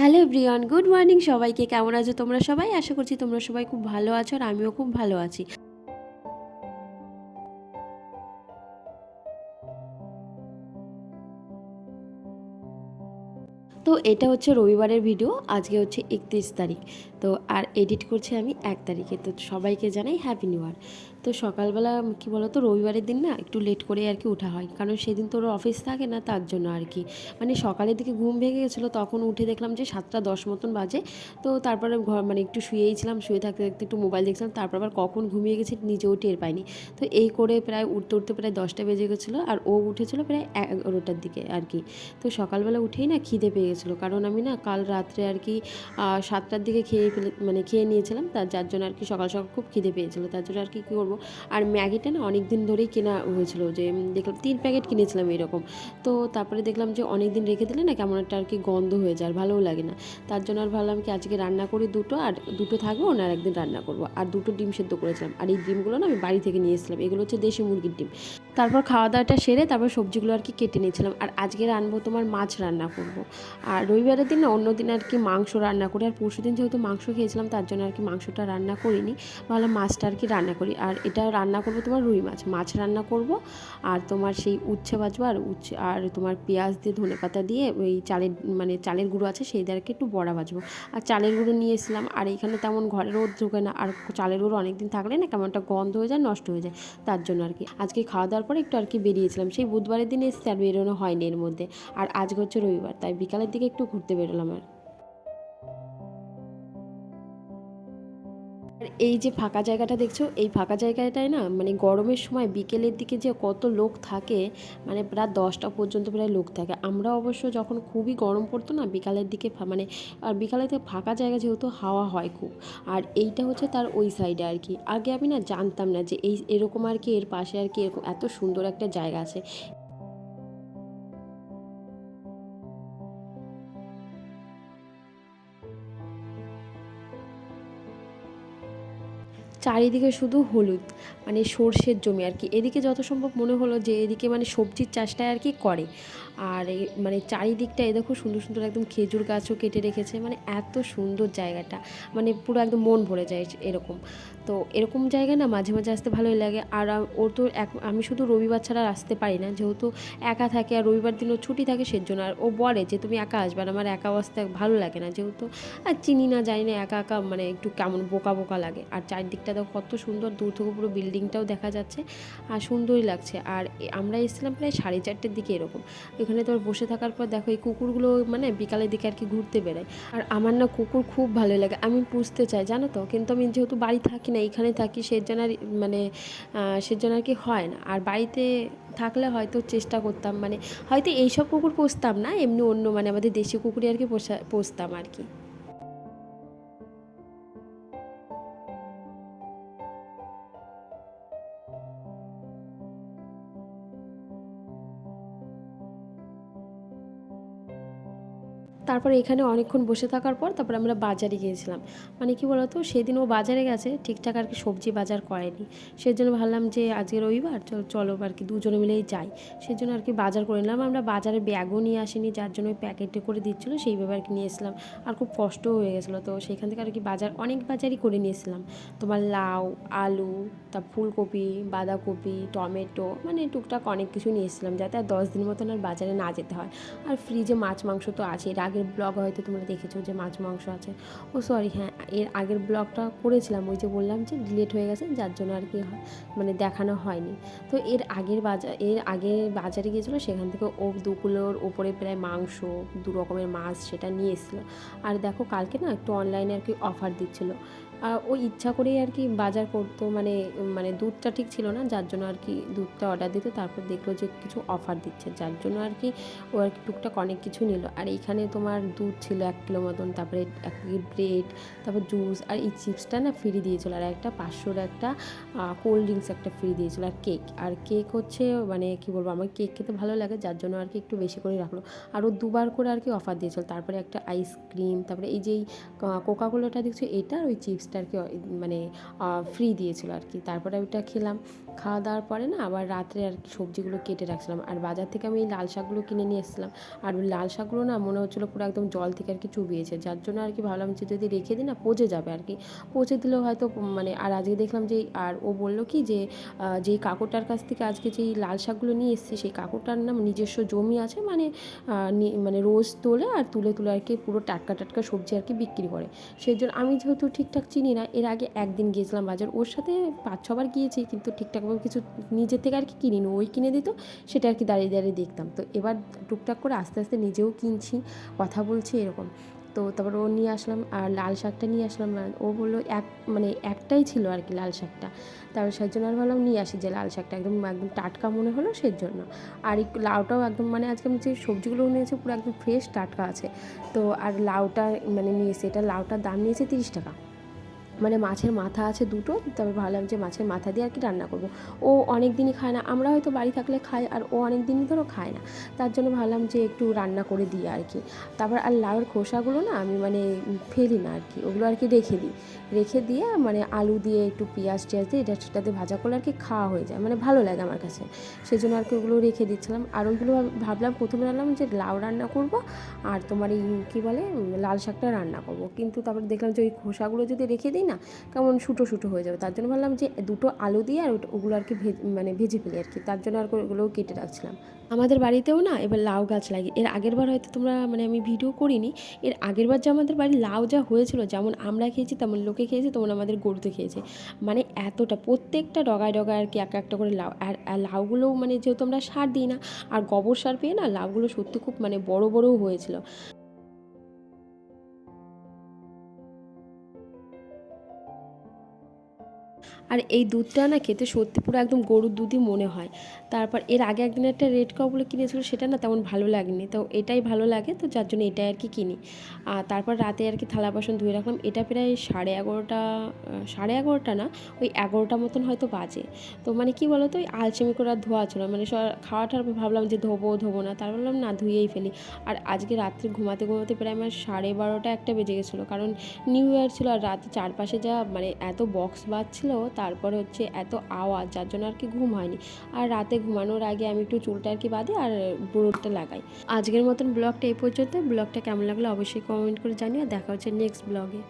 Hello Brian good morning সবাইকে। কেমন আছো তোমরা সবাই? আশা করছি তোমরা সবাই খুব ভালো আছো আর আমিও খুব ভালো আছি। তো এটা হচ্ছে রবিবারের ভিডিও, আজকে হচ্ছে একত্রিশ তারিখ। তো আর এডিট করছি আমি এক তারিখে। তো সবাইকে জানাই হ্যাপি নিউ ইয়ার তো সকালবেলা কি বলো তো রবিবারের দিন না একটু লেট করে আর কি ওঠা হয়। কারণ সেদিন তোর অফিস থাকে না, তার জন্য আর কি। মানে সকালের দিকে ঘুম ভেঙে গেছিল, তখন উঠে দেখলাম যে সাতটা দশ মতন বাজে। তো তারপরে ঘর মানে একটু শুয়েই ছিলাম, শুয়ে থাকতে থাকতে একটু মোবাইল দেখছিলাম, তারপর আবার কখন ঘুমিয়ে গেছি নিজেও টের পাইনি। তো এই করে প্রায় উঠতে উঠতে প্রায় দশটা বেজে গেছিল, আর ও উঠেছিল প্রায় এগারোটার দিকে আর কি। তো সকালবেলা উঠেই না খিদে পেয়ে গেছিল। কারণ আমি না কাল রাত্রে আর কি সাতটার দিকে খেয়ে ফেলে মানে খেয়ে নিয়েছিলাম তার যার জন্য আর কি সকাল সকাল খুব খিদে পেয়েছিলো, তার জন্য আর কি কী করব আর ম্যাগিটা না অনেক দিন ধরেই কেনা হয়েছিল, যে দেখলাম তিন প্যাকেট কিনেছিলাম এরকম, তো তারপরে দেখলাম যে অনেক দিন রেখে দিলে না কেমন একটা আর কি গন্ধ হয়ে যায়, আর ভালোও লাগে না, তার জন্য আর ভাবলাম কি আজকে রান্না করি দুটো, আর দুটো থাকবে অন্য আর একদিন রান্না করব, আর দুটো ডিম সেদ্ধ করেছিলাম, আর এই ডিমগুলো না আমি বাড়ি থেকে নিয়ে এসেছিলাম, এগুলো হচ্ছে দেশি মুরগির ডিম, তারপর খাওয়া দাওয়াটা সেরে তারপর সবজিগুলো আর কি কেটে নিয়েছিলাম, আর আজকে রানবো তোমার মাছ রান্না করব। আর রবিবারের দিন না অন্য দিন আর কি মাংস রান্না করি, আর পরশু দিন যেহেতু মাংস খেয়েছিলাম, তার জন্য আর কি মাংসটা রান্না করিনি। ভাবলাম মাছটা আর কি রান্না করি। আর এটা রান্না করব তোমার রুই মাছ। মাছ রান্না করব, আর তোমার সেই উচ্ছে বাজবো আর উচ্ছে, আর তোমার পেঁয়াজ দিয়ে ধনে পাতা দিয়ে ওই চালের মানে চালের গুঁড়ো আছে, সেই দ্বারাকে একটু বড়া বাজবো আর চালের গুঁড়ো নিয়ে এসেছিলাম, আর এখানে তেমন ঘরে রোদ ঢোকে না, আর চালের গুঁড়ো অনেক দিন থাকলে না কেমন একটা গন্ধ হয়ে যায়, নষ্ট হয়ে যায়, তার জন্য আর কি। আজকে খাওয়া দাওয়ার পরে একটু আর কি বেরিয়েছিলাম। সেই বুধবারের দিনে এসে আর বেরোনো হয়নি এর মধ্যে। আর আজকে হচ্ছে রবিবার, তাই বিকালের দিকে একটু ঘুরতে বেরোলাম আর এই যে ফাঁকা জায়গাটা দেখছ, এই ফাঁকা জায়গাটায় না মানে গরমের সময় বিকেলের দিকে যে কত লোক থাকে মানে প্রায় দশটা পর্যন্ত প্রায় লোক থাকে। আমরা অবশ্য যখন খুবই গরম পড়তো না, বিকালের দিকে মানে আর বিকালের দিকে ফাঁকা জায়গা যেহেতু হাওয়া হয় খুব। আর এইটা হচ্ছে তার ওই সাইডে আর কি। আগে আমি না জানতাম না যে এই, এরকম আর কি এর পাশে আর কি এরকম এত সুন্দর একটা জায়গা আছে। চারিদিকে শুধু হলুদ মানে সর্ষের জমি আর কি। এদিকে যত সম্ভব মনে হলো যে এদিকে মানে সবজির চাষটাই আর কি করে। আর মানে চারিদিকটা এ দেখো সুন্দর সুন্দর একদম খেজুর গাছও কেটে রেখেছে মানে এত সুন্দর জায়গাটা। মানে পুরো একদম মন ভরে যায় এরকম। তো এরকম জায়গায় না মাঝে মাঝে আসতে ভালোই লাগে। আর ওর তো এক, আমি শুধু রবিবার ছাড়া আসতে পারি না। যেহেতু একা থাকে আর রবিবার দিনও ছুটি থাকে সেজন্য আর ও বলে যে, তুমি একা আসবে আর আমার একা আসতে ভালো লাগে না। যেহেতু আর চিনি না, জানি না, একা একা মানে একটু কেমন বোকা বোকা লাগে। আর চারদিকটা দেখো কত সুন্দর দূর থেকে পুরো বিল্ডিংটাও দেখা যাচ্ছে আর সুন্দরই লাগছে। আর আমরা এসেছিলাম প্রায় সাড়ে চারটের দিকে এরকম। এখানে তোর বসে থাকার পর দেখো এই কুকুরগুলো মানে বিকালের দিকে আর কি ঘুরতে বেড়ায় আর আমার না কুকুর খুব ভালো লাগে, আমি পুষতে চাই, জানো তো? কিন্তু আমি যেহেতু বাড়ি থাকি না, এখানে থাকি, সেজন্য আর মানে সেজন্য আর কি হয় না। আর বাড়িতে থাকলে হয়তো চেষ্টা করতাম মানে হয়তো এইসব কুকুর পুষতাম না, এমনি অন্য মানে আমাদের দেশি কুকুরই আর কি পোষা, পুষতাম আর কি। তারপরে এখানে অনেকক্ষণ বসে থাকার পর তারপরে আমরা বাজারে গিয়েছিলাম। মানে কি বলতো, সেদিন ও বাজারে গেছে, ঠিকঠাক আর কি সবজি বাজার করেনি। সেজন্য ভাবলাম যে আজকে রবিবার, চল আর কি দুজনে মিলেই যাই। সেজন্য আর কি বাজার করে নিলাম। আমরা বাজারে ব্যাগও নিয়ে আসিনি, যার জন্য প্যাকেটে করে দিচ্ছিল সেইভাবে আর কি নিয়ে এসলাম আর খুব কষ্টও হয়ে গেছিল তো, সেখান থেকে আর কি বাজার, অনেক বাজারই করে নিয়েছিলাম তোমার লাউ, আলু, তা ফুলকপি, বাঁধাকপি, টমেটো মানে টুকটাক অনেক কিছু নিয়ে এসেছিলাম, যাতে আর দশ দিন মতন আর বাজারে না যেতে হয়। আর ফ্রিজে মাছ, মাংস তো আছে এর আগের ব্লগ হয়তো তোমরা দেখেছ যে মাছ মাংস আছে। ও সরি হ্যাঁ এর আগের ব্লগটা করেছিলাম, ওই যে বললাম যে ডিলেট হয়ে গেছে, যার জন্য আর কি মানে দেখানো হয়নি। তো এর আগের বাজার এর আগে বাজারে গিয়েছিল, সেখান থেকে ও দু কিলোর ওপরে প্রায় মাংস, দু রকমের মাছ সেটা নিয়ে এসেছিল। আর দেখো, কালকে না একটু অনলাইনে আর কি অফার দিচ্ছিল। ও ইচ্ছা করেই আর কি বাজার করতো মানে মানে দুধটা ঠিক ছিল না, যার জন্য আর কি দুধটা অর্ডার দিত, তারপর দেখল যে কিছু অফার দিচ্ছে, যার জন্য আর কি ও আর কি টুকটাক অনেক কিছু নিল। আর এখানে তোমার দুধ ছিল এক কিলো মতন, তারপরে এক ব্রেড তারপর জুস আর এই চিপসটা না ফ্রি দিয়েছিলো, আর একটা পাঁচশোর একটা কোল্ড ড্রিঙ্কস একটা ফ্রি দিয়েছিলো, আর কেক আর কেক হচ্ছে মানে কি বলব, আমার কেক খেতে ভালো লাগে, যার জন্য আর কি একটু বেশি করে রাখল। আর ও দুবার করে আর কি অফার দিয়েছিল, তারপরে একটা আইসক্রিম তারপরে এই যেই কোকাকোলাটা দেখছ এটা আর ওই চিপস চিপসটা আর কি মানে ফ্রি দিয়েছিলো আর কি তারপরে ওইটা খেলাম। খাওয়া দাওয়ার পরে না আবার রাত্রে আর কি সবজিগুলো কেটে রাখছিলাম। আর বাজার থেকে আমি এই লাল শাকগুলো কিনে নিয়ে এসেছিলাম। আর ওই লাল শাকগুলো না মনে হচ্ছিল পুরো একদম জল থেকে আর কি চুবিয়েছে। যার জন্য আর কি ভাবলাম যে যদি রেখে দিই না পচে যাবে আর কি। পচে দিলেও হয়তো মানে আর আজকে দেখলাম যে আর ও বলল কি যে যেই কাকুরটার কাছ থেকে আজকে যেই লাল শাকগুলো নিয়ে এসেছি সেই কাকুরটার নাম নিজস্ব জমি আছে মানে মানে রোজ তোলে আর তুলে তুলে আর কি পুরো টাটকা টাটকা সবজি আর কি বিক্রি করে। সেই জন্য আমি যেহেতু ঠিকঠাক চিনি না, এর আগে একদিন গিয়েছিলাম বাজার। ওর সাথে পাঁচ ছবার গিয়েছি কিন্তু ঠিকঠাকভাবে কিছু নিজের থেকে আর কি কিনিনি ওই কিনে দিত, সেটা আর কি দাঁড়িয়ে দাঁড়িয়ে দেখতাম। তো এবার টুকটাক করে আস্তে আস্তে নিজেও কিনছি, কথা বলছি, এরকম। তো তারপর ও নিয়ে আসলাম, আর লাল শাকটা নিয়ে আসলাম। ও বলল, এক মানে একটাই ছিল আর কি লাল শাকটা। তারপর সেই জন্য আর ভাবলাম নিয়ে আসি যে লাল শাকটা একদম একদম টাটকা মনে হলো সেই জন্য আর এই লাউটাও একদম মানে আজকে আমি যে সবজিগুলো নিয়েছি পুরো একদম ফ্রেশ টাটকা আছে। তো আর লাউটা মানে নিয়েছি, এটা লাউটার দাম নিয়েছে তিরিশ টাকা। মানে মাছের মাথা আছে দুটো, তবে ভাবলাম যে মাছের মাথা দিয়ে আর কি রান্না করব। ও অনেক দিনই খায় না, আমরা হয়তো বাড়ি থাকলে খাই আর ও অনেক দিনই ধরো খায় না। তার জন্য ভাবলাম যে একটু রান্না করে দিই আর কি। তারপর আর লাউয়ের খোসাগুলো না আমি মানে ফেলি না আর কি, ওগুলো আর কি রেখে দিই। রেখে দিয়ে মানে আলু দিয়ে একটু পেঁয়াজ টিয়াজ দিয়ে এটা সেটাতে ভাজা করলে আর কি খাওয়া হয়ে যায় মানে ভালো লাগে আমার কাছে। সেই জন্য আর কি ওগুলো রেখে দিচ্ছিলাম। আর ওইগুলো ভাবলাম প্রথমে রান্নাম যে লাউ রান্না করব আর তোমার এই কী বলে লাল শাকটা রান্না করব। কিন্তু তারপর দেখলাম যে ওই খোসাগুলো যদি রেখে দিই না, কেমন শুটো শুটো হয়ে যাবে। তার জন্য ভাবলাম যে দুটো আলু দিয়ে আর ওগুলো আর কি মানে ভেজে ফেলি আর কি। তার জন্য আর ওগুলোও কেটে রাখছিলাম। আমাদের বাড়িতেও না এবার লাউ গাছ লাগে এর আগের বার হয়তো তোমরা মানে আমি ভিডিও করিনি, এর আগের বার যে আমাদের বাড়ির লাউ যা হয়েছিল, যেমন আমরা খেয়েছি, তেমন লোকে খেয়েছে, তেমন আমাদের গরুতে খেয়েছে। মানে এতটা, প্রত্যেকটা ডগায় ডগায় আর কি এক একটা করে লাউ, আর লাউগুলোও মানে যেহেতু আমরা সার দিই না, আর গোবর সার পেয়ে না লাউগুলো সত্যি খুব মানে বড় বড়ও হয়েছিল। আর এই দুধটা না খেতে সত্যি পুরো একদম গরুর দুধই মনে হয়। তারপর এর আগে একদিন একটা রেড কাপগুলো কিনেছিল, সেটা না তেমন ভালো লাগেনি। তো এটাই ভালো লাগে, তো যার জন্য এটাই আর কি কিনি। আর তারপর রাতে আর কি থালা বাসন ধুয়ে রাখলাম। এটা প্রায় সাড়ে এগারোটা সাড়ে এগারোটা না, ওই এগারোটা মতন হয়তো বাজে। তো মানে কি বলো তো ওই আলসেমি করে আর ধোয়া ছিল মানে খাওয়াটার ভাবলাম যে ধোবো ধোবো না। তার বললাম না, ধুয়েই ফেলি। আর আজকে রাত্রে ঘুমাতে ঘুমাতে প্রায় আমার সাড়ে বারোটা একটা বেজে গেছিল। কারণ নিউ ইয়ার ছিল আর রাতে চারপাশে যা মানে এত বক্স বাজছিল তারপরে হচ্ছে এত আওয়াজ, যার জন্য আর কি ঘুম হয়নি। আর রাতে ঘুমানোর আগে আমি একটু চুলটা আর কি বাঁধি আর ব্রোডটা লাগাই। আজকের মতন ব্লগটা এই পর্যন্ত ব্লগটা কেমন লাগল অবশ্যই কমেন্ট করে জানিও। দেখা হচ্ছে নেক্সট ব্লগে